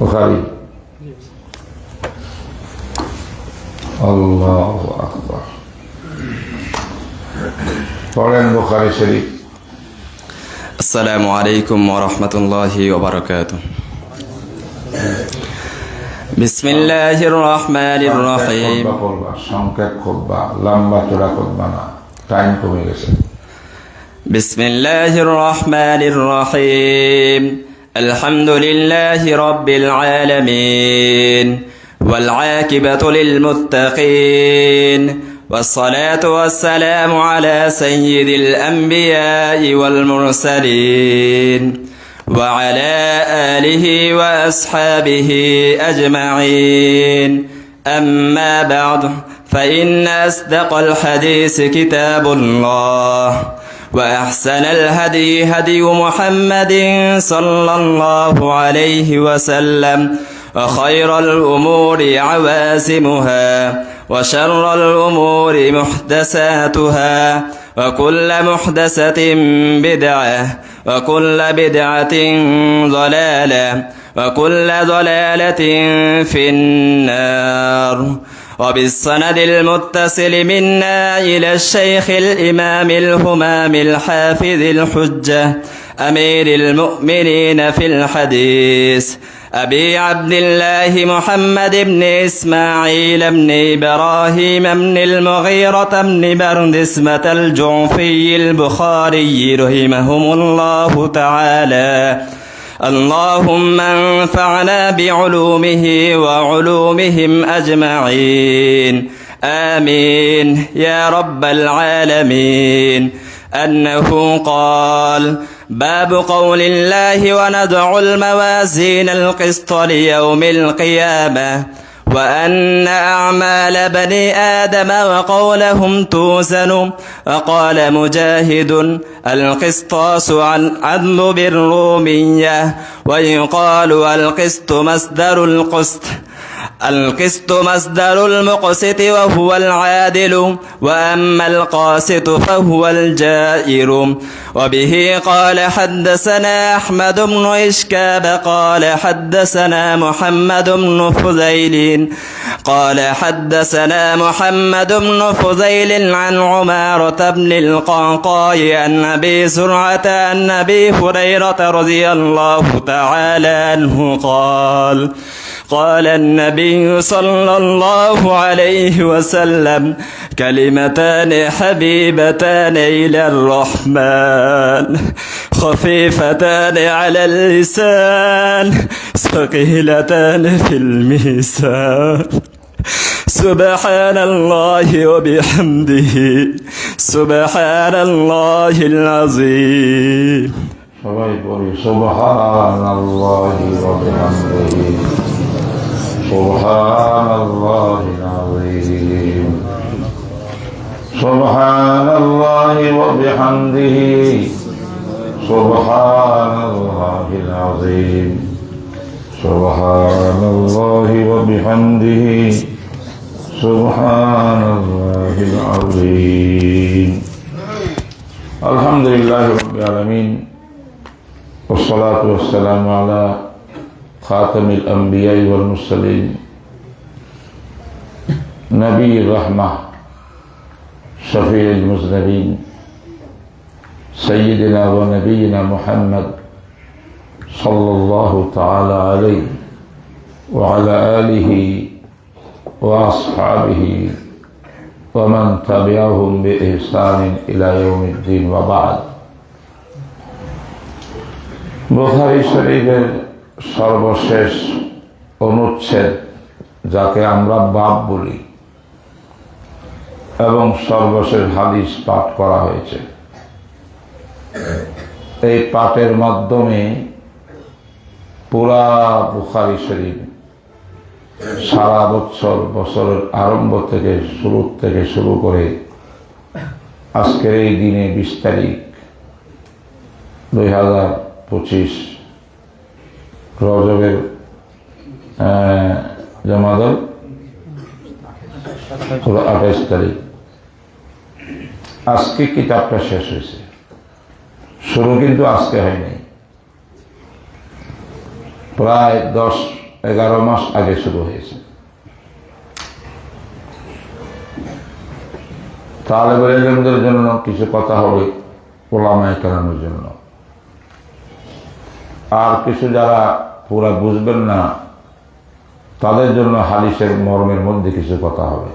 বুখারি আল্লাহ আকবার পড়েন বুখারি শরীফ السلام عليكم ورحمة الله وبركاته بسم الله الرحمن الرحيم খুতবা পড়বা, সংক্ষেপ খুতবা লম্বা চূড়া খুতবা না টাইম কমে গেছে بسم الله الرحمن الرحيم الحمد لله رب العالمين والعاقبة للمتقين والصلاة والسلام على سيد الأنبياء والمرسلين وعلى آله وأصحابه أجمعين أما بعد فإن أصدق الحديث كتاب الله وأحسن الهدي هدي محمد صلى الله عليه وسلم وخير الأمور عوازمها وشر الأمور محدثاتها وكل محدثة بدعة وكل بدعة ضلالة وكل ضلالة في النار. وبالسند المتصل منا إلى الشيخ الإمام الهمام الحافظ الحجة أمير المؤمنين في الحديث أبي عبد الله محمد بن إسماعيل بن إبراهيم بن المغيرة بن بردسمة الجعفي البخاري رحمهم الله تعالى. اللهم انفعنا بعلومه وعلومهم أجمعين. آمين. يا رب العالمين. أنه قال باب قول الله وندع الموازين القسط ليوم القيامة. وأن أعمال بني آدم وقولهم توزن. وقال مجاهد القسطاس عن عدل بالرومية. ويقال القسط مصدر القسط. القسط مصدر المقسط وهو العادل وأما القاسط فهو الجائر. وبه قال حدثنا أحمد بن إشكاب قال حدثنا محمد بن فذيل قال حدثنا محمد بن فذيل عن عمارة بن القعقاع عن أبي زرعة عن أبي هريرة رضي الله تعالى عنه قال قال النبي صلى الله عليه وسلم كلمتان حبيبتان إلى الرحمن. خفيفتان على اللسان ثقيلتان في الميزان. سبحان الله وبحمده سبحان الله العظيم. سبحان الله وبحمده سبحان الله العظيم. سبحان الله وبحمده سبحان الله العظيم. سبحان الله وبحمده. سبحان الله العظيم. الحمد لله رب العالمين. والصلاة والسلام على خاتم الأنبياء والمرسلين. نبي الرحمة شفيع المذنبين. سيدنا ونبينا محمد صلى الله تعالى عليه وعلى آله وأصحابه ومن تبعهم بإحسان إلى يوم الدين وبعد বুখারি শরীফের সর্বশেষ অনুচ্ছেদ যাকে আমরা বাপ বলি এবং সর্বশেষ হাদিস পাঠ করা হয়েছে এই পাঠের মাধ্যমে পুরা বুখারি শরীফ সারা বছর, বছরের আরম্ভ থেকে শুরু থেকে শুরু করে আজকের এই দিনে বিশ তারিখ দুই হাজার পঁচিশ রজবের জমাদল আঠাইশ তারিখ। আজকে কিতাবটা শেষ হয়েছে। শুরু কিন্তু আজকে হয়নি প্রায় দশ, এগারো মাস আগে শুরু হয়েছে। তাহলে এলেমদের জন্য কিছু কথা হবে, ওলামায় কেরানোর জন্য। আর কিছু যারা পুরা বুঝবেন না, তাদের জন্য হালিশের মর্মের মধ্যে কিছু কথা হবে।